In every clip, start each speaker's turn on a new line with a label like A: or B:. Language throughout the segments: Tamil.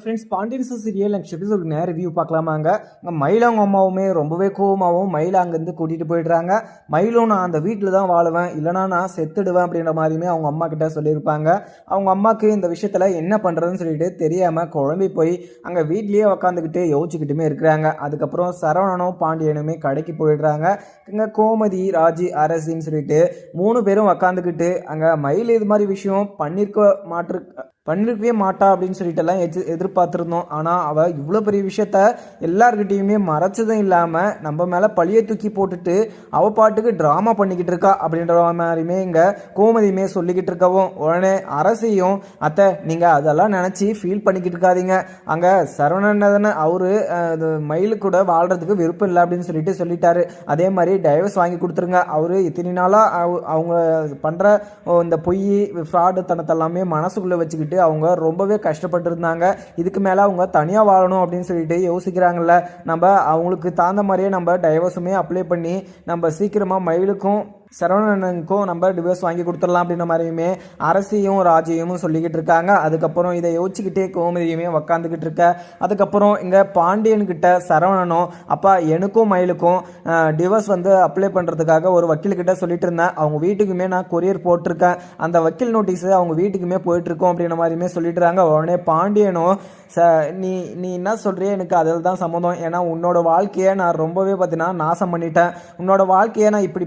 A: Friends Pandian serial next episode நேரம் ரிவ்யூ பார்க்கலாமாங்க இங்கே மயிலவங்க அம்மாவுமே ரொம்பவே கோவமாகவும் மயிலை அங்கேருந்து கூட்டிகிட்டு போயிடுறாங்க. மயிலும் நான் அந்த வீட்டில் தான் வாழுவேன். இல்லைனா நான் செத்துடுவேன் அப்படின்ற மாதிரியுமே அவங்க அம்மா கிட்ட சொல்லியிருப்பாங்க. அவங்க அம்மாவுக்கு இந்த விஷயத்தில் என்ன பண்ணுறதுன்னு சொல்லிட்டு தெரியாமல் குழம்பி போய் அங்கே வீட்லேயே உக்காந்துக்கிட்டு யோசிச்சுக்கிட்டுமே இருக்கிறாங்க. அதுக்கப்புறம் சரவணனும் பாண்டியனுமே கடைக்கு போயிடுறாங்க. இங்கே கோமதி ராஜி அரசின்னு சொல்லிட்டு மூணு பேரும் உக்காந்துக்கிட்டு அங்கே மயில் இது மாதிரி விஷயம் பண்ணியிருக்க மாற்று பண்ணிருக்கவே மாட்டா அப்படின்னு சொல்லிட்டு எல்லாம் எதிர் எதிர்பார்த்துருந்தோம். ஆனால் அவள் இவ்வளோ பெரிய விஷயத்த எல்லார்கிட்டேயுமே மறைச்சதும் இல்லாமல் நம்ம மேலே பழியை தூக்கி போட்டுட்டு அவள் பாட்டுக்கு ட்ராமா பண்ணிக்கிட்டு இருக்கா அப்படின்ற மாதிரியுமே இங்கே கோமதியுமே சொல்லிக்கிட்டு இருக்கவும் உடனே அரசியும் அத்தை நீங்கள் அதெல்லாம் நினச்சி ஃபீல் பண்ணிக்கிட்டு இருக்காதீங்க. அங்கே சரவணன் அவரு அஹ், மயில் மயிலு கூட வாழ்கிறதுக்கு விருப்பம் இல்லை அப்படின்னு சொல்லிட்டு சொல்லிட்டாரு. அதே மாதிரி டைவர்ஸ் வாங்கி கொடுத்துருங்க. அவர் இத்தனை நாளாக அவங்க பண்ணுற இந்த பொய் ஃப்ராடு தனத்தெல்லாமே மனசுக்குள்ளே வச்சுக்கிட்டு அவங்க ரொம்பவே கஷ்டப்பட்டு இருந்தாங்க இதுக்கு மேலே அவங்க தனியாக வாழணும் அப்படின்னு சொல்லிட்டு யோசிக்கிறாங்கல்ல. நம்ம அவங்களுக்கு தகுந்த மாதிரியே நம்ம டைவர்ஸுமே அப்ளை பண்ணி நம்ம சீக்கிரமாக மயிலுக்கும் சரவணனுக்கும் நம்ம டிவோர்ஸ் வாங்கி கொடுத்துடலாம் அப்படின்ற மாதிரியுமே அரசியும் ராஜையும் சொல்லிக்கிட்டு இருக்காங்க. அதுக்கப்புறம் இதை யோசிச்சுக்கிட்டே கோமதியுமே உக்காந்துக்கிட்டு இருக்க. அதுக்கப்புறம் இங்கே பாண்டியன்கிட்ட சரவணனும் அப்பா எனக்கும் மயிலுக்கும் டிவோர்ஸ் வந்து அப்ளை பண்ணுறதுக்காக ஒரு வக்கீல்கிட்ட சொல்லிட்டு இருந்தேன். அவங்க வீட்டுக்குமே நான் கொரியர் போட்டிருக்கேன். அந்த வக்கீல் நோட்டீஸ் அவங்க வீட்டுக்குமே போயிட்டுருக்கோம் அப்படின்ற மாதிரியுமே சொல்லிட்டுறாங்க உடனே பாண்டியனும் ச நீ நீ என்ன சொல்கிறிய எனக்கு அதில் தான் சம்மந்தம். ஏன்னா உன்னோட வாழ்க்கையை நான் ரொம்பவே பார்த்தீங்கன்னா நாசம் பண்ணிட்டேன். உன்னோட வாழ்க்கையை நான் இப்படி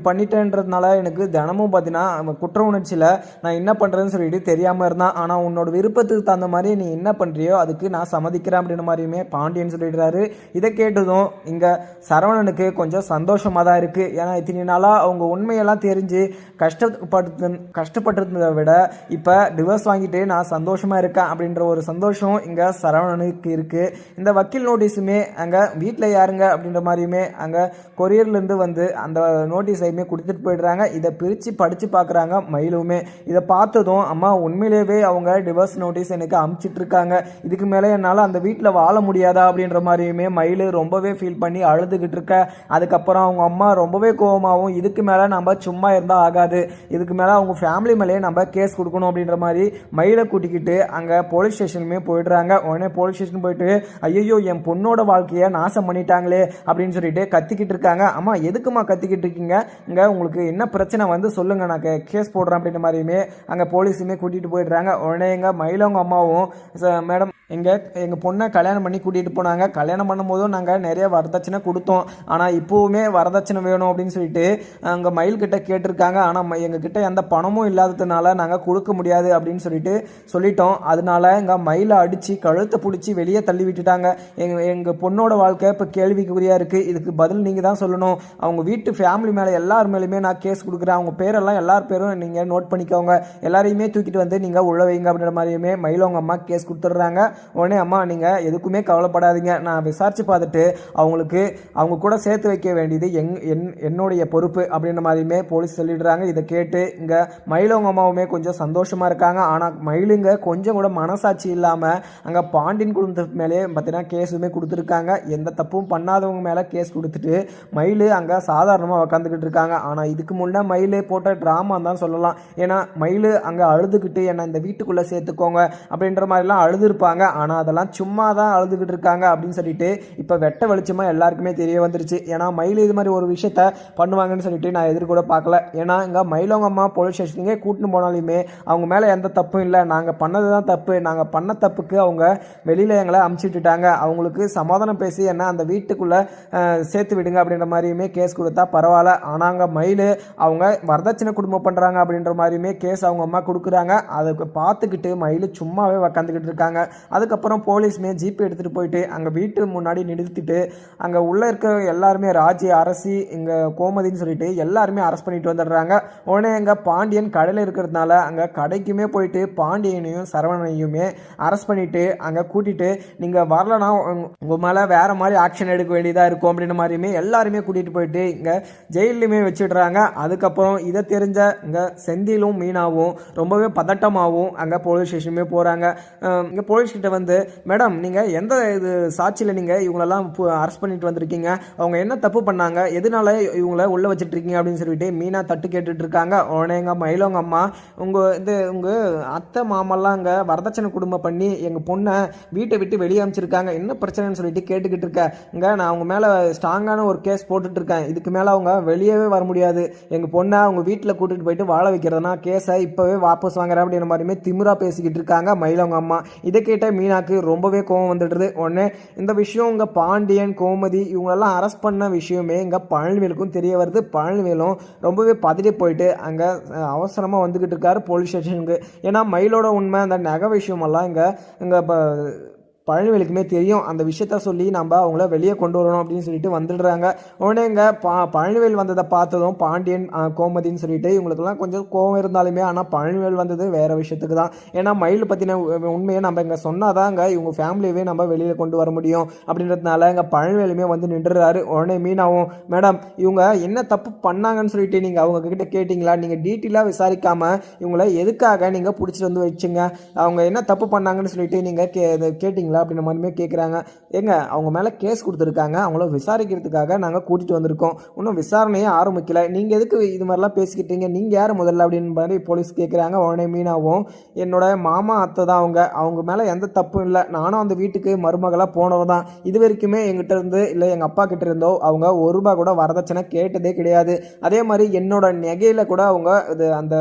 A: இருக்கிறதுனால எனக்கு தினமும் பார்த்தீங்கன்னா குற்ற உணர்ச்சியில் நான் என்ன பண்ணுறேன்னு சொல்லிட்டு தெரியாமல் இருந்தேன். ஆனால் உன்னோட விருப்பத்துக்கு தகுந்த மாதிரி நீ என்ன பண்ணுறியோ அதுக்கு நான் சம்மதிக்கிறேன் அப்படின்ற மாதிரியுமே பாண்டியன் சொல்லிடுறாரு. இதை கேட்டதும் இங்கே சரவணனுக்கு கொஞ்சம் சந்தோஷமாக தான் இருக்குது ஏன்னா இத்தனை நாளாக அவங்க உண்மையெல்லாம் தெரிஞ்சு கஷ்டப்பட்டு கஷ்டப்பட்டிருந்ததை விட இப்போ டிவோர்ஸ் வாங்கிட்டு நான் சந்தோஷமாக இருக்கேன் அப்படின்ற ஒரு சந்தோஷம் இங்கே சரவணனுக்கு இருக்குது இந்த வக்கீல் நோட்டீஸுமே அங்கே வீட்டில் யாருங்க அப்படின்ற மாதிரியுமே அங்கே கொரியர்லேருந்து வந்து அந்த நோட்டீஸையுமே கொடுத்துட்டு போயிடுறாங்க இதை பிரித்து படித்து பார்க்குறாங்க மயிலுமே. இதை பார்த்ததும் அம்மா உண்மையிலேயே அவங்க டிவர்ஸ் நோட்டீஸ் எனக்கு அமுச்சிட்டு இருக்காங்க இதுக்கு மேலே என்னால் அந்த வீட்டில் வாழ முடியாதா அப்படின்ற மாதிரியுமே மயில் ரொம்பவே ஃபீல் பண்ணி அழுதுகிட்டு இருக்க. அதுக்கப்புறம் அவங்க அம்மா ரொம்பவே கோவமாகவும் இதுக்கு மேலே நம்ம சும்மா இருந்தால் ஆகாது. இதுக்கு மேலே அவங்க ஃபேமிலி மேலேயே நம்ம கேஸ் கொடுக்கணும் அப்படின்ற மாதிரி மயிலை கூட்டிக்கிட்டு அங்கே போலீஸ் ஸ்டேஷனுமே போயிடுறாங்க. உடனே போலீஸ் ஸ்டேஷன் போயிட்டு ஐயோ என் பொண்ணோட வாழ்க்கையை நாசம் பண்ணிட்டாங்களே அப்படின்னு சொல்லிட்டு கத்திக்கிட்டு இருக்காங்க. அம்மா எதுக்குமா கத்திக்கிட்டு இருக்கீங்க? இங்கே உங்களுக்கு என்ன பிரச்சனை வந்து சொல்லுங்கள் நான் கேஸ் போடுறேன் அப்படின்ற மாதிரியுமே அங்கே போலீஸுமே கூட்டிகிட்டு போயிடுறாங்க. உடனே எங்கள் மயிலவங்க அம்மாவும் மேடம் எங்கள் எங்கள் பொண்ணை கல்யாணம் பண்ணி கூட்டிகிட்டு போனாங்க. கல்யாணம் பண்ணும்போதும் நாங்கள் நிறைய வரதட்சணை கொடுத்தோம். ஆனால் இப்போவுமே வரதட்சணை வேணும் அப்படின்னு சொல்லிட்டு அங்கே மயில்கிட்ட கேட்டிருக்காங்க. ஆனால் எங்கள் கிட்ட எந்த பணமும் இல்லாததுனால நாங்கள் கொடுக்க முடியாது அப்படின்னு சொல்லிட்டு சொல்லிட்டோம். அதனால எங்கள் மயிலை அடித்து கழுத்தை பிடிச்சி வெளியே தள்ளி விட்டுட்டாங்க. எங்கள் எங்கள் பொண்ணோட வாழ்க்கை இப்போ கேள்விக்குறியாக இருக்குது இதுக்கு பதில் நீங்கள் தான் சொல்லணும். அவங்க வீட்டு ஃபேமிலி மேலே எல்லார் மேலேயுமே நான் கேஸ் கொடுக்குறேன். அவங்க பேரெல்லாம் எல்லார் பேரும் நீங்கள் நோட் பண்ணிக்கோங்க. எல்லாரையுமே தூக்கிட்டு வந்து நீங்கள் உள்ள வைங்க அப்படின்ற மாதிரியுமே மயிலவங்க அம்மா கேஸ் கொடுத்துட்றாங்க. உடனே அம்மா நீங்கள் எதுக்குமே கவலைப்படாதீங்க. நான் விசாரித்து பார்த்துட்டு அவங்களுக்கு அவங்க கூட சேர்த்து வைக்க வேண்டியது எங் என் என்னுடைய பொறுப்பு அப்படின்ற மாதிரியுமே போலீஸ் சொல்லிடுறாங்க. இதை கேட்டு இங்கே மயிலவங்க அம்மாவுமே கொஞ்சம் சந்தோஷமாக இருக்காங்க. ஆனால் மயிலுங்க கொஞ்சம் கூட மனசாட்சி இல்லாமல் அங்கே பாண்டியன் குடும்பத்து மேலே பார்த்தீங்கன்னா கேஸுமே கொடுத்துருக்காங்க. எந்த தப்பும் பண்ணாதவங்க மேலே கேஸ் கொடுத்துட்டு மயில் அங்கே சாதாரணமாக உக்காந்துக்கிட்டு இருக்காங்க. ஆனால் இதுக்கு முன்னே மயில் போட்ட ட்ராமா தான் சொல்லலாம். ஏன்னா மயில் அங்கே அழுதுகிட்டு என்னை இந்த வீட்டுக்குள்ளே சேர்த்துக்கோங்க அப்படின்ற மாதிரிலாம் அழுதுருப்பாங்க. ஆனால் அதெல்லாம் சும்மா தான் அழுதுகிட்டு இருக்காங்க அப்படின்னு சொல்லிட்டு இப்போ வெட்ட வெளிச்சமாக எல்லாருக்குமே தெரிய வந்துருச்சு. ஏன்னா மயில் இது மாதிரி ஒரு விஷயத்த பண்ணுவாங்கன்னு சொல்லிட்டு நான் எதிர்கூட பார்க்கல. ஏன்னா இங்கே மயிலவங்க அம்மா போலீஸ் ஸ்டேஷனுக்கே கூட்டின்னு போனாலுமே அவங்க மேலே எந்த தப்பும் இல்லை. நாங்கள் பண்ணது தான் தப்பு. நாங்கள் பண்ண தப்புக்கு அவங்க வெளியில் எங்களை அமுச்சுட்டுட்டாங்க. அவங்களுக்கு சமாதானம் பேசி என்ன அந்த வீட்டுக்குள்ளே சேர்த்து விடுங்க அப்படின்ற மாதிரியுமே கேஸ் கொடுத்தா பரவாயில்ல. ஆனால் அங்கே மயில் அவங்க வரதட்சணை குடும்பம் பண்ணுறாங்க அப்படின்ற மாதிரியுமே கேஸ் அவங்க அம்மா கொடுக்குறாங்க. அதுக்கு பார்த்துக்கிட்டு மயில் சும்மாவே உக்காந்துக்கிட்டு இருக்காங்க. அதுக்கப்புறம் போலீஸுமே ஜீப் எடுத்துகிட்டு போயிட்டு அங்கே வீட்டு முன்னாடி நிறுத்திட்டு அங்கே உள்ளே இருக்கிற எல்லாருமே ராஜி அரசி இங்கே கோமதின்னு சொல்லிட்டு எல்லாருமே அரெஸ்ட் பண்ணிட்டு வந்துடுறாங்க. உடனே எங்கள் பாண்டியன் கடையில் இருக்கிறதுனால அங்கே கடைக்குமே போயிட்டு பாண்டியனையும் சரவணனையுமே அரெஸ்ட் பண்ணிட்டு அங்கே கூட்டிகிட்டு நீங்கள் வரலனா உங்கள் மேலே வேறு மாதிரி ஆக்ஷன் எடுக்க வேண்டியதாக இருக்கும். அப்படின்ற மாதிரியுமே எல்லாருமே கூட்டிகிட்டு போயிட்டு இங்கே ஜெயிலுமே வச்சுடுறாங்க. அதுக்கப்புறம் இதை தெரிஞ்ச இங்கே செந்திலும் மீனாவும் ரொம்பவே பதட்டமாகவும் அங்கே போலீஸ் ஸ்டேஷனுமே போகிறாங்க இங்கே போலீஸ் கிட்ட வந்து மேடம் நீங்கள் எந்த இது சாட்சியில் நீங்கள் இவங்களெல்லாம் அரெஸ்ட் பண்ணிட்டு வந்திருக்கீங்க? அவங்க என்ன தப்பு பண்ணாங்க? எதனால இவங்கள உள்ளே வச்சுட்டு இருக்கீங்க அப்படின்னு சொல்லிட்டு மீனா தட்டு கேட்டுட்டு இருக்காங்க உடனே எங்கள் மயிலவங்க அம்மா உங்கள் இது உங்கள் அத்தை மாமெல்லாம் அங்கே வரதட்சணை குடும்பம் பண்ணி எங்கள் பொண்ணை வீட்டை விட்டு வெளியே அமைச்சிருக்காங்க. என்ன பிரச்சனைன்னு சொல்லிட்டு கேட்டுக்கிட்டு இருக்கேன் இங்கே நான் அவங்க மேலே ஸ்ட்ராங்கான ஒரு கேஸ் போட்டுட்ருக்கேன் இதுக்கு மேலே அவங்க வெளியவே வர முடியாது. எங்கள் பொண்ணை அவங்க வீட்டில் கூட்டிகிட்டு போயிட்டு வாழ வைக்கிறதுனா கேஸை இப்போவே வாபஸ் வாங்குறேன் அப்படின்ற மாதிரியுமே திமிரா பேசிக்கிட்டு இருக்காங்க மயிலவங்க அம்மா. இதை கேட்ட மீனாக்கு ரொம்பவே கோவம் வந்துடுது. உடனே இந்த விஷயம் இங்கே பாண்டியன் கோமதி இவங்களெல்லாம் அரெஸ்ட் பண்ண விஷயமே இங்கே பழனிவேலுக்கும் தெரிய வருது. பழனிவேலும் ரொம்பவே பதறி போயிட்டு அங்கே அவசரமாக வந்துக்கிட்டு இருக்காரு போலீஸ் ஸ்டேஷனுக்கு. ஏன்னா மயிலோட உண்மை அந்த நகை விஷயமெல்லாம் இங்கே இங்கே இப்போ பழனிவேலுக்குமே தெரியும். அந்த விஷயத்த சொல்லி நம்ம அவங்கள வெளியே கொண்டு வரணும் அப்படின்னு சொல்லிட்டு வந்துடுறாங்க. உடனே இங்கே பா பழனிவேல் வந்ததை பார்த்ததும் பாண்டியன் கோமதின்னு சொல்லிட்டு இவங்களுக்குலாம் கொஞ்சம் கோவம் இருந்தாலுமே ஆனால் பழனிவேல் வந்தது வேறு விஷயத்துக்கு தான். ஏன்னா மயில் பற்றின உண்மையை நம்ம இங்கே சொன்னாதாங்க இவங்க ஃபேமிலியவே நம்ம வெளியில் கொண்டு வர முடியும். அப்படின்றதுனால இங்கே பழனிவேலுமே வந்து நின்றுறாரு உடனே மீனாவும் மேடம் இவங்க என்ன தப்பு பண்ணாங்கன்னு சொல்லிட்டு நீங்கள் அவங்க கிட்ட கேட்டிங்களா நீங்கள் டீட்டெயிலாக விசாரிக்காமல் இவங்கள எதுக்காக நீங்கள் பிடிச்சிட்டு வந்து வச்சுங்க? அவங்க என்ன தப்பு பண்ணாங்கன்னு சொல்லிட்டு நீங்கள் கே கேட்டிங்களா? அப்படின்ற மாதிரியுமே கேட்குறாங்க ஏங்க அவங்க மேலே கேஸ் கொடுத்துருக்காங்க. அவங்கள விசாரிக்கிறதுக்காக நாங்கள் கூட்டிகிட்டு வந்திருக்கோம். இன்னும் விசாரணையே ஆரம்பிக்கல. நீங்கள் எதுக்கு இது மாதிரிலாம் பேசிக்கிட்டீங்க? நீங்கள் யார் முதல்ல அப்படின்னு மாதிரி போலீஸ் கேட்குறாங்க உடனே மீனாவும் என்னோட மாமா அத்தை தான் அவங்க. அவங்க மேலே எந்த தப்பும் இல்லை. நானும் அந்த வீட்டுக்கு மருமகளாக போனவ தான். இது வரைக்குமே எங்கிட்ட இருந்து இல்லை எங்கள் அப்பா கிட்ட இருந்தோ அவங்க ஒரு ரூபா கூட வரதட்சணை கேட்டதே கிடையாது. அதே மாதிரி என்னோட நெகையில் கூட அவங்க இது அந்த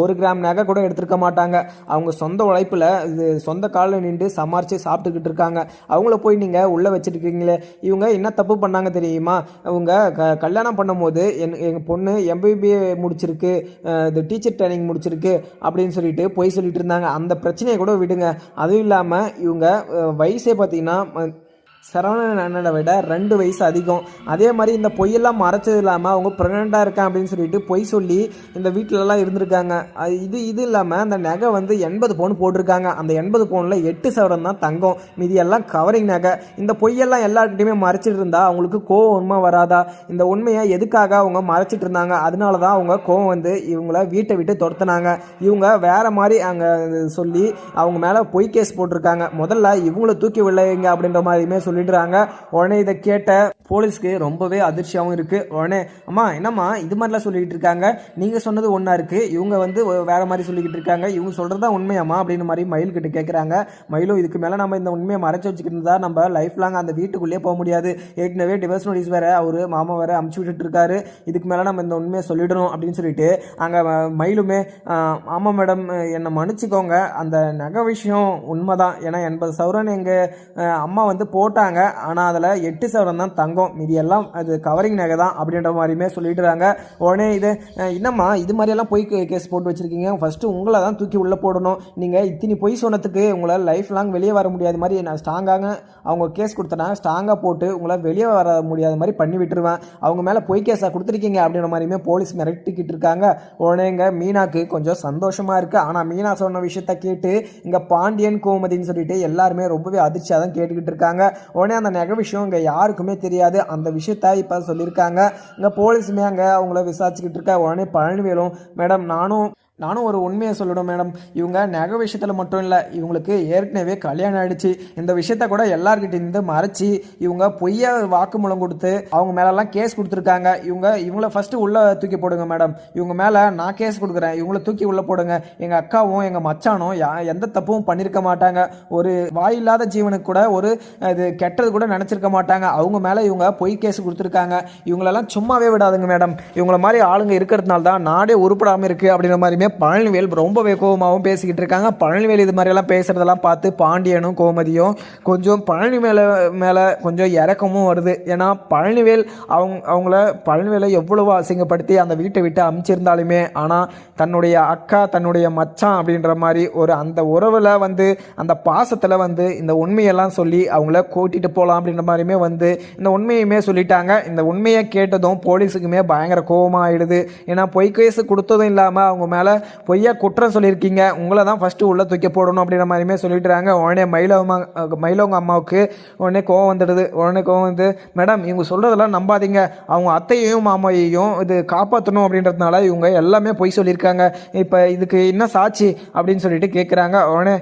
A: ஒரு கிராம் நகை கூட எடுத்திருக்க மாட்டாங்க. அவங்க சொந்த உழைப்பில் இது சொந்த காலில் நின்று சமாளித்து சாப்பிட்டுக்கிட்டு இருக்காங்க. அவங்கள போய் நீங்கள் உள்ளே வச்சுருக்கீங்களே. இவங்க என்ன தப்பு பண்ணாங்க தெரியுமா? அவங்க க கல்யாணம் பண்ணும்போது என் எங்கள் பொண்ணு எம்பிபிஏ முடிச்சிருக்கு. இது டீச்சர் ட்ரைனிங் முடிச்சிருக்கு அப்படின்னு சொல்லிட்டு போய் சொல்லிட்டு இருந்தாங்க. அந்த பிரச்சனையை கூட விடுங்க. அதுவும் இல்லாமல் இவங்க வயசே பார்த்தீங்கன்னா சரவணன் அண்ணனை விட ரெண்டு வயசு அதிகம். அதே மாதிரி இந்த பொய்யெல்லாம் மறைச்சது இல்லாமல் அவங்க ப்ரெக்னெண்ட்டாக இருக்கேன் அப்படின்னு சொல்லிட்டு பொய் சொல்லி இந்த வீட்டிலலாம் இருந்திருக்காங்க. இது இது இல்லாமல் அந்த நகை வந்து எண்பது பவுன் போட்டிருக்காங்க. அந்த எண்பது பவுனில் எட்டு சவரம் தான் தங்கம். மீதி எல்லாம் கவரிங் நகை. இந்த பொய்யெல்லாம் எல்லார்கிட்டையுமே மறைச்சிட்டு இருந்தா அவங்களுக்கு கோவம் உண்மை வராதா? இந்த உண்மையை எதுக்காக அவங்க மறைச்சிட்டு இருந்தாங்க? அதனால தான் அவங்க கோவம் வந்து இவங்கள வீட்டை விட்டு துரத்துனாங்க. இவங்க வேறு மாதிரி அங்கே சொல்லி அவங்க மேலே பொய் கேஸ் போட்டிருக்காங்க. முதல்ல இவங்கள தூக்கி விளையுங்க அப்படின்ற மாதிரியுமே சொல்லிடுறாங்க. உடனே இதை கேட்ட போலீஸ்க்கு ரொம்பவே அதிர்ச்சியாகவும் இருக்குது உடனே அம்மா என்னம்மா இது மாதிரிலாம் சொல்லிக்கிட்டு இருக்காங்க. நீங்கள் சொன்னது ஒன்றா இருக்குது இவங்க வந்து வேறு மாதிரி சொல்லிக்கிட்டு இருக்காங்க. இவங்க சொல்கிறது தான் உண்மையாம்மா? அப்படின்னு மாதிரி மயில் கிட்ட கேட்குறாங்க மயிலும் இதுக்கு மேலே நம்ம இந்த உண்மையை மறைச்சி வச்சுக்கிட்டு தான் நம்ம லைஃப் லாங் அந்த வீட்டுக்குள்ளேயே போக முடியாது. ஏற்கனவே டிவர்ஸ் நோட்டீஸ் வேறு அவர் மாமா வேறு அமுச்சு விட்டுட்டு இருக்காரு. இதுக்கு மேலே நம்ம இந்த உண்மையை சொல்லிடணும். அப்படின்னு சொல்லிட்டு அங்கே மயிலுமே ஆமாம் மேடம் என்னை மன்னிச்சிக்கோங்க. அந்த நகை விஷயம் உண்மைதான். ஏன்னா எண்பது சவரன் எங்கள் அம்மா வந்து போட்டாங்க. ஆனால் அதில் எட்டு சவரன் தான் தங்கம். மீதி எல்லாம் அது கவரிங் நகை தான் அப்படின்ற மாதிரியுமே சொல்லிடுறாங்க உடனே இது என்னம்மா இது மாதிரியெல்லாம் பொய் கேஸ் போட்டு வச்சுருக்கீங்க. ஃபஸ்ட்டு உங்களை தான் தூக்கி உள்ளே போடணும். நீங்கள் இத்தினி பொய் சொன்னதுக்கு உங்களால் லைஃப் லாங் வெளியே வர முடியாத மாதிரி நான் ஸ்ட்ராங்காக அவங்க கேஸ் கொடுத்தனா ஸ்ட்ராங்காக போட்டு உங்களை வெளியே வர முடியாத மாதிரி பண்ணி விட்டுருவேன். அவங்க மேலே பொய் கேஸாக கொடுத்துருக்கீங்க அப்படின்ற மாதிரியுமே போலீஸ் மிரட்டிக்கிட்டு இருக்காங்க. உடனே இங்கே மீனாக்கு கொஞ்சம் சந்தோஷமாக இருக்குது ஆனால் மீனா சொன்ன விஷயத்த கேட்டு இங்கே பாண்டியன் கோமதின்னு சொல்லிட்டு எல்லாருமே ரொம்பவே அதிர்ச்சியாக தான் கேட்டுக்கிட்டு இருக்காங்க. உடனே அந்த நகை விஷயம் இங்கே யாருக்குமே தெரியாது. அந்த விஷயத்த இப்போ சொல்லியிருக்காங்க. இங்கே போலீஸுமே அங்கே அவங்கள விசாரிச்சுக்கிட்டு இருக்க. உடனே பழனிவேலும் மேடம் நானும் நானும் ஒரு உண்மையை சொல்லணும் மேடம். இவங்க நகை விஷயத்தில் மட்டும் இல்லை இவங்களுக்கு ஏற்கனவே கல்யாணம் ஆயிடுச்சு. இந்த விஷயத்த கூட எல்லாருக்கிட்டேருந்து மறைச்சி இவங்க பொய்யா வாக்குமூலம் கொடுத்து அவங்க மேலெல்லாம் கேஸ் கொடுத்துருக்காங்க. இவங்க இவங்கள ஃபஸ்ட்டு உள்ளே தூக்கி போடுங்க மேடம். இவங்க மேலே நான் கேஸ் கொடுக்குறேன். இவங்கள தூக்கி உள்ளே போடுங்க. எங்கள் அக்காவும் எங்கள் மச்சானும் யா எந்த தப்பும் பண்ணியிருக்க மாட்டாங்க. ஒரு வாயில்லாத ஜீவனுக்கு கூட ஒரு இது கெட்டது கூட நினச்சிருக்க மாட்டாங்க. அவங்க மேலே இவங்க பொய் கேஸ் கொடுத்துருக்காங்க. இவங்களெல்லாம் சும்மாவே விடாதுங்க மேடம். இவங்கள மாதிரி ஆளுங்க இருக்கிறதுனால தான் நாடே உருப்படாமல் இருக்குது அப்படின்ற மாதிரியுமே பழனிவேல் ரொம்பவே கோபமாகவும் பேசிக்கிட்டு இருக்காங்க. பழனிவேல் இது மாதிரியெல்லாம் பேசுகிறதெல்லாம் பார்த்து பாண்டியனும் கோமதியும் கொஞ்சம் பழனி மேலே மேலே கொஞ்சம் இறக்கமும் வருது. ஏன்னா பழனிவேல் அவங்க அவங்கள பழனிவேலை எவ்வளவோ அசிங்கப்படுத்தி அந்த வீட்டை விட்டு அமுச்சிருந்தாலுமே ஆனால் தன்னுடைய அக்கா தன்னுடைய மச்சான் அப்படின்ற மாதிரி ஒரு அந்த உறவில் வந்து அந்த பாசத்தில் வந்து இந்த உண்மையெல்லாம் சொல்லி அவங்கள கூட்டிகிட்டு போகலாம் அப்படின்ற மாதிரியுமே வந்து இந்த உண்மையுமே சொல்லிட்டாங்க. இந்த உண்மையை கேட்டதும் போலீஸுக்குமே பயங்கர கோபமாகிடுது ஏன்னா பொய் கேஸ் கொடுத்ததும் இல்லாமல் அவங்க மேலே பொய்யா குற்றம் சொல்லியிருக்கீங்க உங்களை தான் ஃபஸ்ட்டு உள்ளே தூக்கி போடணும் அப்படின்ற மாதிரியுமே சொல்லிட்டுறாங்க. உடனே மயிலவங்க மயிலவங்க அம்மாவுக்கு உடனே கோவம் வந்துடுது. உடனே கோவம் வந்து மேடம் இவங்க சொல்கிறதெல்லாம் நம்பாதீங்க. அவங்க அத்தையையும் மாமையையும் இது காப்பாற்றணும் அப்படின்றதுனால இவங்க எல்லாமே பொய் சொல்லியிருக்காங்க. இப்போ இதுக்கு என்ன சாட்சி? அப்படின்னு சொல்லிட்டு கேட்குறாங்க உடனே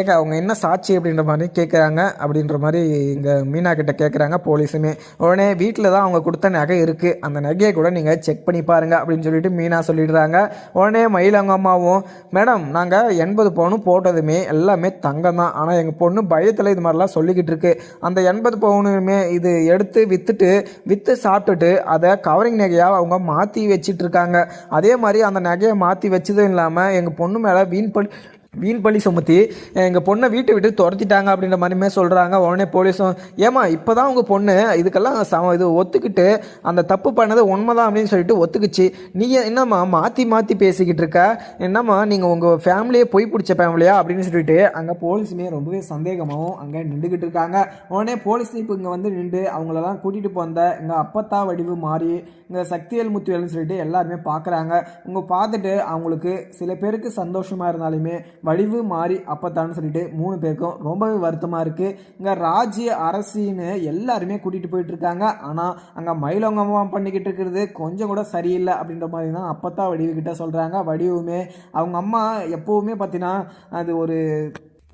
A: ஏக்கா அவங்க என்ன சாட்சி அப்படின்ற மாதிரி கேட்குறாங்க அப்படின்ற மாதிரி இங்கே மீனா கிட்ட கேட்குறாங்க போலீஸுமே. உடனே வீட்டில் தான் அவங்க கொடுத்த நகை இருக்குது அந்த நகையை கூட நீங்கள் செக் பண்ணி பாருங்கள் அப்படின்னு சொல்லிட்டு மீனா சொல்லிடுறாங்க. உடனே மயிலங்க அம்மாவும் மேடம் நாங்கள் எண்பது பவுனும் போட்டதுமே எல்லாமே தங்கம் தான். ஆனால் எங்கள் பொண்ணு பயத்தில் இது மாதிரிலாம் சொல்லிக்கிட்டு இருக்கு. அந்த எண்பது பவுனுமே இது எடுத்து விற்றுட்டு விற்று சாப்பிட்டுட்டு அதை கவரிங் நகையாக அவங்க மாற்றி வச்சிட்ருக்காங்க அதே மாதிரி அந்த நகையை மாற்றி வச்சதும் இல்லாமல் எங்கள் பொண்ணு மேலே வீண் பண்ணி வீண் பழி சுமத்தி எங்கள் பொண்ணை வீட்டை விட்டு துரத்திட்டாங்க அப்படின்ற மாதிரியுமே சொல்கிறாங்க உடனே போலீஸும் ஏமா இப்போ தான் உங்கள் பொண்ணு இதுக்கெல்லாம் சம இது ஒத்துக்கிட்டு அந்த தப்பு பண்ணது உண்மைதான் அப்படின்னு சொல்லிட்டு ஒத்துக்குச்சு. நீ என்னம்மா மாற்றி மாற்றி பேசிக்கிட்டு இருக்க? என்னம்மா நீங்கள் உங்கள் ஃபேமிலியே போய் பிடிச்ச ஃபேமிலியா? அப்படின்னு சொல்லிட்டு அங்கே போலீஸுமே ரொம்பவே சந்தேகமாகவும் அங்கே நின்றுக்கிட்டு இருக்காங்க. உடனே போலீஸ் இப்போ இங்கே வந்து நின்று அவங்களெல்லாம் கூட்டிகிட்டு போந்த இங்கே அப்பத்தா வடிவு மாறி இங்கே சக்திவேல் முத்துவேல்னு சொல்லிட்டு எல்லாருமே பார்க்குறாங்க இங்கே பார்த்துட்டு அவங்களுக்கு சில பேருக்கு சந்தோஷமாக இருந்தாலுமே வடிவு மாறி அப்பத்தான்னு சொல்லிட்டு மூணு பேருக்கும் ரொம்பவே வருத்தமாக இருக்குது இங்கே ராஜ்ய அரசின்னு எல்லாருமே கூட்டிகிட்டு போயிட்டு இருக்காங்க ஆனால் அங்கே மயிலோங்கமாக பண்ணிக்கிட்டு இருக்கிறது கொஞ்சம் கூட சரியில்லை அப்படின்ற மாதிரி தான் அப்பத்தான் வடிவுக்கிட்ட சொல்கிறாங்க வடிவுமே அவங்க அம்மா எப்போவுமே பார்த்தீங்கன்னா அது ஒரு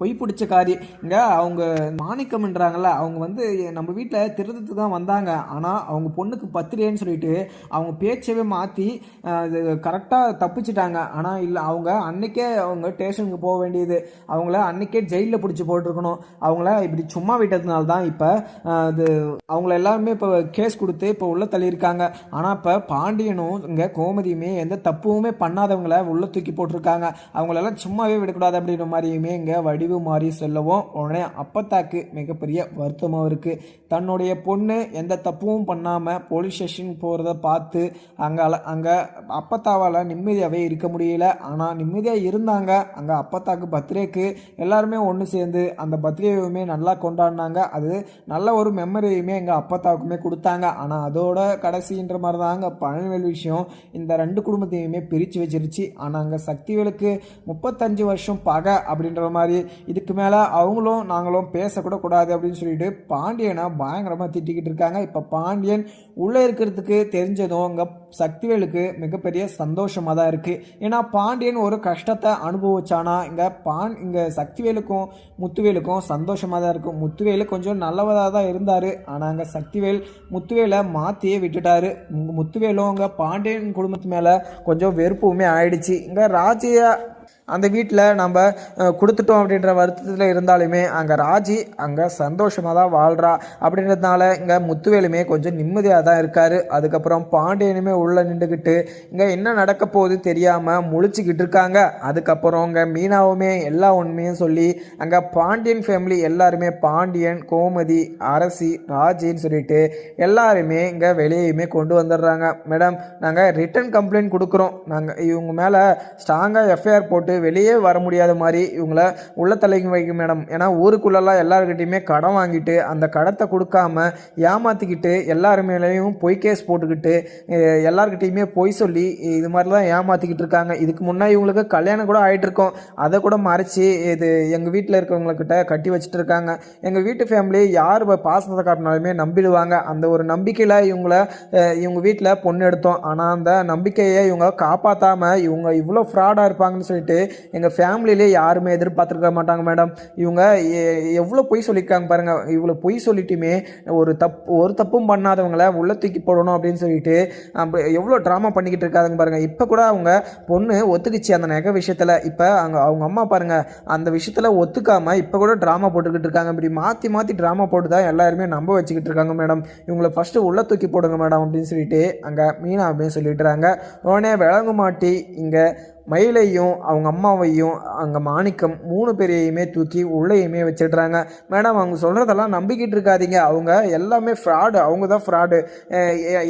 A: பொய் பிடிச்ச காரியம் இங்கே அவங்க மாணிக்கம்ன்றாங்கல்ல அவங்க வந்து நம்ம வீட்டில் திருத்தத்துக்கு தான் வந்தாங்க. ஆனால் அவங்க பொண்ணுக்கு பத்திரிகைன்னு சொல்லிட்டு அவங்க பேச்சவே மாற்றி அது கரெக்டாக தப்பிச்சிட்டாங்க. ஆனால் இல்லை அவங்க அன்னைக்கே அவங்க ஸ்டேஷனுக்கு போக வேண்டியது. அவங்கள அன்னைக்கே ஜெயிலில் பிடிச்சி போட்டிருக்கணும். அவங்கள இப்படி சும்மா விட்டதுனால தான் இப்போ அது அவங்கள எல்லாருமே இப்போ கேஸ் கொடுத்து இப்போ உள்ள தள்ளியிருக்காங்க. ஆனால் இப்போ பாண்டியனும் இங்கே கோமதியுமே எந்த தப்புமே பண்ணாதவங்கள உள்ள தூக்கி போட்டிருக்காங்க. அவங்களெல்லாம் சும்மாவே விடக்கூடாது அப்படின்ற மாதிரியுமே இங்கே வடிவு மாறி சொல்லவும் உடனே அப்பத்தாக்கு மிகப்பெரிய வருத்தமும் இருக்குது தன்னுடைய பொண்ணு எந்த தப்பும் பண்ணாமல் போலீஸ் ஸ்டேஷன் போகிறத பார்த்து அங்கே அங்கே அப்பத்தாவால் நிம்மதியாகவே இருக்க முடியல. ஆனால் நிம்மதியாக இருந்தாங்க. அங்கே அப்பத்தாக்கு பர்த்டேக்கு எல்லாருமே ஒன்று சேர்ந்து அந்த பர்த்டேவுமே நல்லா கொண்டாடினாங்க. அது நல்ல ஒரு மெமரியுமே எங்கள் அப்பத்தாவுக்குமே கொடுத்தாங்க. ஆனால் அதோட கடைசின்ற மாதிரி தான் அங்கே பழனிவேல் விஷயம். இந்த ரெண்டு குடும்பத்தையுமே பிரித்து வச்சிருச்சு. ஆனால் அங்கே சக்திவேலுக்கு முப்பத்தஞ்சு வருஷம் பகை அப்படின்ற மாதிரி இதுக்கு மேலே அவங்களும் நாங்களும் பேசக்கூட கூடாது அப்படின்னு சொல்லிட்டு பாண்டியனை பயங்கரமாக திட்டிக்கிட்டு இருக்காங்க. இப்போ பாண்டியன் உள்ளே இருக்கிறதுக்கு தெரிஞ்சதும் அங்கே சக்திவேலுக்கு மிகப்பெரிய சந்தோஷமாக தான் இருக்குது ஏன்னா பாண்டியன் ஒரு கஷ்டத்தை அனுபவிச்சானா இங்கே பான் இங்கே சக்திவேலுக்கும் முத்துவேலுக்கும் சந்தோஷமாக தான் இருக்கும் முத்துவேலு கொஞ்சம் நல்லவதாக தான் இருந்தார். ஆனால் அங்கே சக்திவேல் முத்துவேலை மாற்றியே விட்டுட்டாரு. முத்துவேலும் அங்கே பாண்டியன் குடும்பத்து மேலே கொஞ்சம் வெறுப்புமே ஆயிடுச்சு. இங்கே ராஜியா அந்த வீட்டில் நம்ம கொடுத்துட்டோம் அப்படின்ற வருத்தத்தில் இருந்தாலுமே அங்கே ராஜி அங்கே சந்தோஷமாக தான் வாழ்கிறா அப்படின்றதுனால இங்கே முத்துவேலுமே கொஞ்சம் நிம்மதியாக தான் இருக்கார். அதுக்கப்புறம் பாண்டியனுமே உள்ளே நின்றுக்கிட்டு இங்கே என்ன நடக்க போகுது தெரியாமல் முழிச்சுக்கிட்டு இருக்காங்க. அதுக்கப்புறம் இங்கே மீனாவுமே எல்லா உண்மையும் சொல்லி அங்கே பாண்டியன் ஃபேமிலி எல்லாருமே பாண்டியன் கோமதி அரசி ராஜின்னு சொல்லிட்டு எல்லாருமே இங்கே வெளியுமே கொண்டு வந்துடுறாங்க. மேடம் நாங்கள் ரிட்டன் கம்ப்ளைண்ட் கொடுக்குறோம். நாங்கள் இவங்க மேலே ஸ்ட்ராங்காக எஃப்ஐஆர் போட்டு வெளியே வர முடியாத மாதிரி இவங்கள உள்ள தலைக்கு வைக்கும் மேடம். ஏன்னா ஊருக்குள்ளெல்லாம் எல்லாருக்கிட்டையுமே கடன் வாங்கிட்டு அந்த கடத்தை கொடுக்காம ஏமாற்றிக்கிட்டு எல்லாரு மேலேயும் பொய் கேஸ் போட்டுக்கிட்டு எல்லாருக்கிட்டையுமே பொய் சொல்லி இது மாதிரி தான் ஏமாற்றிக்கிட்டு இருக்காங்க. இதுக்கு முன்னே இவங்களுக்கு கல்யாணம் கூட ஆகிட்டுருக்கோம் அதை கூட மறைச்சி இது எங்கள் வீட்டில் இருக்கிறவங்கக்கிட்ட கட்டி வச்சுட்டு இருக்காங்க. எங்கள் வீட்டு ஃபேமிலி யார் பாசத்தை காட்டினாலுமே நம்பிடுவாங்க. அந்த ஒரு நம்பிக்கையில் இவங்கள இவங்க வீட்டில் பொண்ணு எடுத்தோம். ஆனால் அந்த நம்பிக்கையை இவங்க காப்பாற்றாமல் இவங்க இவ்வளோ ஃப்ராடாக இருப்பாங்கன்னு சொல்லிட்டு எங்கள் ஃபேமிலியிலே யாருமே எதிர்பார்த்துருக்க மாட்டாங்க மேடம். இவங்க எ- எவ்வளோ பொய் சொல்லியிருக்காங்க பாருங்கள் இவ்வளோ பொய் சொல்லிட்டுமே ஒரு தப் ஒரு தப்பும் பண்ணாதவங்கள உள்ள தூக்கி போடணும் அப்படின்னு சொல்லிட்டு எவ்வளோ ட்ராமா பண்ணிக்கிட்டு இருக்காதுங்க பாருங்கள் இப்போ கூட அவங்க பொண்ணு ஒத்துக்குச்சு அந்த நகை விஷயத்தில். இப்போ அங்கே அவங்க அம்மா பாருங்கள் அந்த விஷயத்தில் ஒத்துக்காமல் இப்போ கூட ட்ராமா போட்டுக்கிட்டு இருக்காங்க. இப்படி மாற்றி மாற்றி ட்ராமா போட்டு தான் எல்லாருமே நம்ப வச்சுக்கிட்டு இருக்காங்க மேடம். இவங்களை ஃபஸ்ட்டு உள்ள தூக்கி போடுங்க மேடம் அப்படின்னு சொல்லிட்டு அங்கே மீனா அப்படின்னு சொல்லிட்டுறாங்க உடனே விளங்கு மாட்டி இங்கே மயிலையும் அவங்க அம்மாவையும் அங்கே மாணிக்கம் மூணு பேரையுமே தூக்கி உள்ளேயுமே வச்சிடுறாங்க. மேடம் அவங்க சொல்கிறதெல்லாம் நம்பிக்கிட்டு இருக்காதீங்க. அவங்க எல்லாமே ஃப்ராடு அவங்க தான் ஃப்ராடு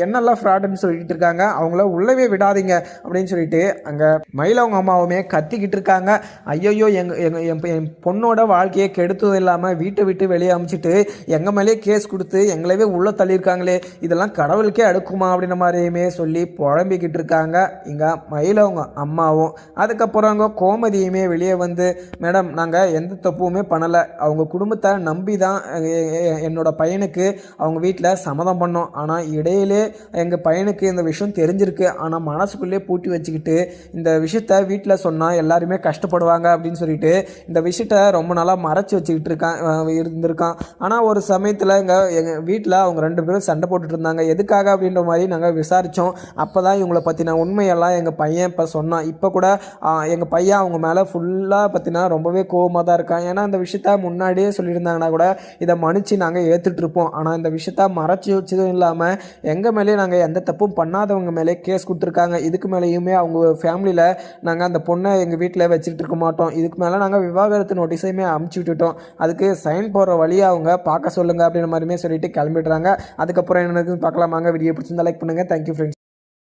A: என்னெல்லாம் ஃப்ராடுன்னு சொல்லிட்டு இருக்காங்க. அவங்கள உள்ளவே விடாதீங்க அப்படின்னு சொல்லிட்டு அங்கே மயில் அவங்க அம்மாவுமே கத்திக்கிட்டு இருக்காங்க. ஐயோ எங்கள் எங்கள் என் என் பொண்ணோட வாழ்க்கையை கெடுத்ததும் இல்லாமல் வீட்டை விட்டு வெளியே அமைச்சிட்டு எங்கள் மேலேயே கேஸ் கொடுத்து எங்களவே உள்ளே தள்ளியிருக்காங்களே. இதெல்லாம் கடவுளுக்கே அடுக்குமா அப்படின்ற மாதிரியுமே சொல்லி புழம்பிக்கிட்டு இருக்காங்க. இங்கே மயிலவங்க அம்மாவும் அதுக்கப்புறம் அங்கே கோமதியுமே வெளியே வந்து மேடம் நாங்கள் எந்த தப்புமே பண்ணலை. அவங்க குடும்பத்தை நம்பி தான் என்னோட பையனுக்கு அவங்க வீட்டில் சம்மதம் பண்ணோம். ஆனால் இடையிலே எங்கள் பையனுக்கு இந்த விஷயம் தெரிஞ்சிருக்கு. ஆனால் மனசுக்குள்ளே பூட்டி வச்சுக்கிட்டு இந்த விஷயத்த வீட்டில் சொன்னால் எல்லாருமே கஷ்டப்படுவாங்க அப்படின்னு சொல்லிட்டு இந்த விஷயத்த ரொம்ப நாளாக மறைச்சி வச்சுக்கிட்டு இருக்கான் இருந்திருக்கான். ஆனால் ஒரு சமயத்தில் எங்கள் எங்கள் வீட்டில் அவங்க ரெண்டு பேரும் சண்டை போட்டுட்டு இருந்தாங்க. எதுக்காக? அப்படின்ற மாதிரி நாங்கள் விசாரித்தோம் அப்போ தான் இவங்களை பற்றின உண்மையெல்லாம் எங்கள் பையன் இப்போ சொன்னான். இப்போ கூட எங்கள் பையன் அவங்க மேலே ஃபுல்லாக பார்த்தீங்கன்னா ரொம்பவே கோவமாக தான் இருக்கான். ஏன்னா அந்த விஷயத்த முன்னாடியே சொல்லியிருந்தாங்கன்னா கூட இதை மன்னிச்சு நாங்கள் ஏற்றுட்ருப்போம் ஆனால் இந்த விஷயத்த மறைச்சி வச்சதும் இல்லாமல் எங்கள் மேலேயும் நாங்கள் எந்த தப்பும் பண்ணாதவங்க மேலே கேஸ் கொடுத்துருக்காங்க. இதுக்கு மேலேயுமே அவங்க ஃபேமிலியில் நாங்கள் அந்த பொண்ணை எங்கள் வீட்டில் வச்சுட்டு இருக்க மாட்டோம். இதுக்கு மேலே நாங்கள் விவாகரத்து நோட்டீஸையுமே அமுச்சு விட்டுட்டோம். அதுக்கு சைன் போடுற வழியை அவங்க பார்க்க சொல்லுங்கள் அப்படின்ற மாதிரியுமே சொல்லிட்டு கிளம்பிடுறாங்க. அதுக்கப்புறம் என்னதுன்னு பார்க்கலாமாங்க. வீடியோ பிடிச்சிருந்தா லைக் பண்ணுங்கள் தேங்க்யூ ஃப்ரெண்ட்ஸ்